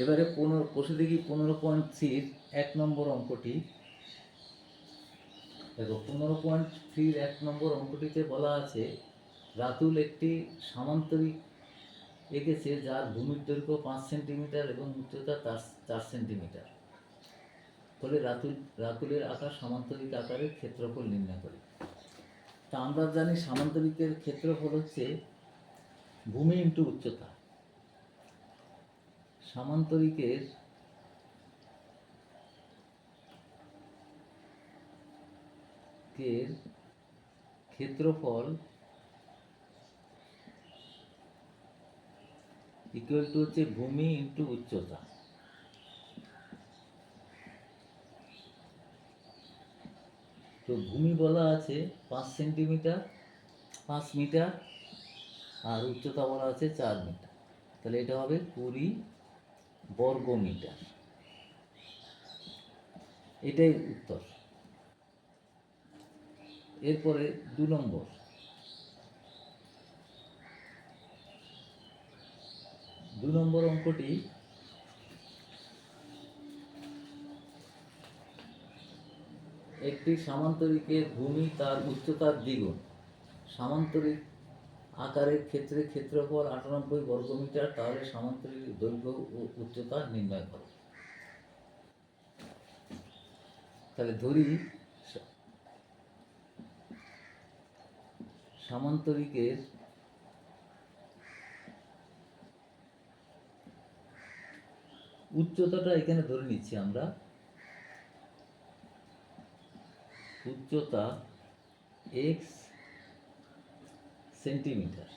এবারে পনেরো কষে দেখি পনেরো পয়েন্ট থ্রির এক নম্বর অঙ্কটি। দেখো, পনেরো পয়েন্ট থ্রির এক নম্বর অঙ্কটিতে বলা আছে, রাতুল একটি সামান্তরিক এঁকেছে যার ভূমির দৈর্ঘ্য পাঁচ সেন্টিমিটার এবং উচ্চতা চার সেন্টিমিটার। ফলে রাতুল, রাতুলের আকার সামান্তরিক আকারের ক্ষেত্রফল নির্ণয় করে। তা আমরা জানি সামান্তরিকের ক্ষেত্রফল হচ্ছে ভূমি ইন্টু উচ্চতা। সামান্তরিকের কের ক্ষেত্রফল ইকুয়াল টু হচ্ছে ভূমি ইন্টু উচ্চতা। তো ভূমি বলা আছে পাঁচ সেন্টিমিটার, পাঁচ মিটার, আর উচ্চতা বলা আছে চার মিটার। তাহলে এটা হবে কুড়ি বর্গ মিটার এটাই উত্তর। এরপরে দু নম্বর। দু নম্বর অঙ্কটি একটি সামান্তরিকের ভূমি তার উচ্চতার দ্বিগুণ। সামান্তরিক আকারের ক্ষেত্রে ক্ষেত্রফল আটানব্বই বর্গমিটার, তাহলে সামান্তরিক দৈর্ঘ্য ও উচ্চতা নির্ণয় করো। তাহলে ধরি, সামান্তরিকের উচ্চতাটা এখানে ধরে নিচ্ছি আমরা। উচ্চতা এক্স সেন্টিমিটার।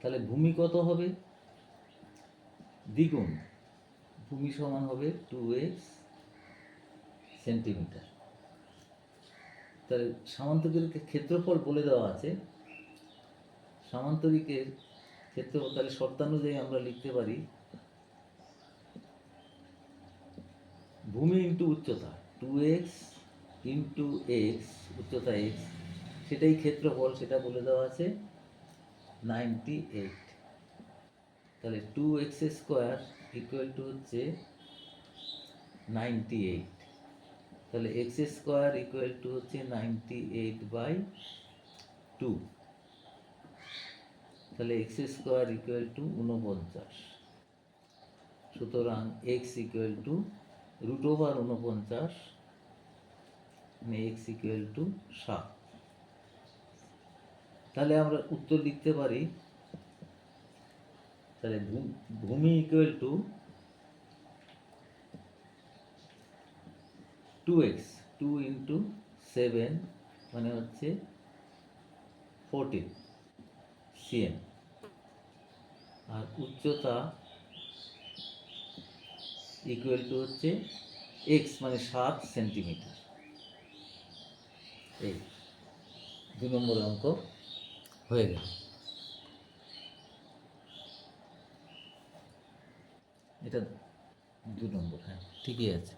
তাহলে ভূমি কত হবে? দ্বিগুণ। ভূমি সমান হবে টু এক্স সেন্টিমিটার। তাহলে সামান্তরিকের ক্ষেত্রফল বলে দেওয়া আছে। সামান্তরিকের ক্ষেত্রফল, তাহলে শর্তানুযায়ী আমরা লিখতে পারি ভূমি ইন্টু উচ্চতা টু এক্স ইন্টু এক্স উচ্চতা এক্স সেটাই ক্ষেত্রফল সেটা বলে দেওয়া আছে। নাইনটি এইট তাহলে two X square equal to হচ্ছে নাইনটি এইট তাহলে এক্স স্কোয়ার ইকুয়াল টু হচ্ছে নাইনটি এইট বাই টু তাহলে এক্স স্কোয়ার ইকুয়াল টু উনপঞ্চাশ সুতরাং X equal to root over উনপঞ্চাশ এক্স ইকুয়াল টু সাত। তাহলে আমরা উত্তর লিখতে পারি, তাহলে ভূমি equal to two X two into seven মানে হচ্ছে ফোরটিন সিএম আর উচ্চতা ইকুয়াল টু হচ্ছে এক্স মানে সাত সেন্টিমিটার এই দু নম্বর অঙ্ক। হয়ে গেল। এটা দু নম্বর হ্যাঁ ঠিকই আছে।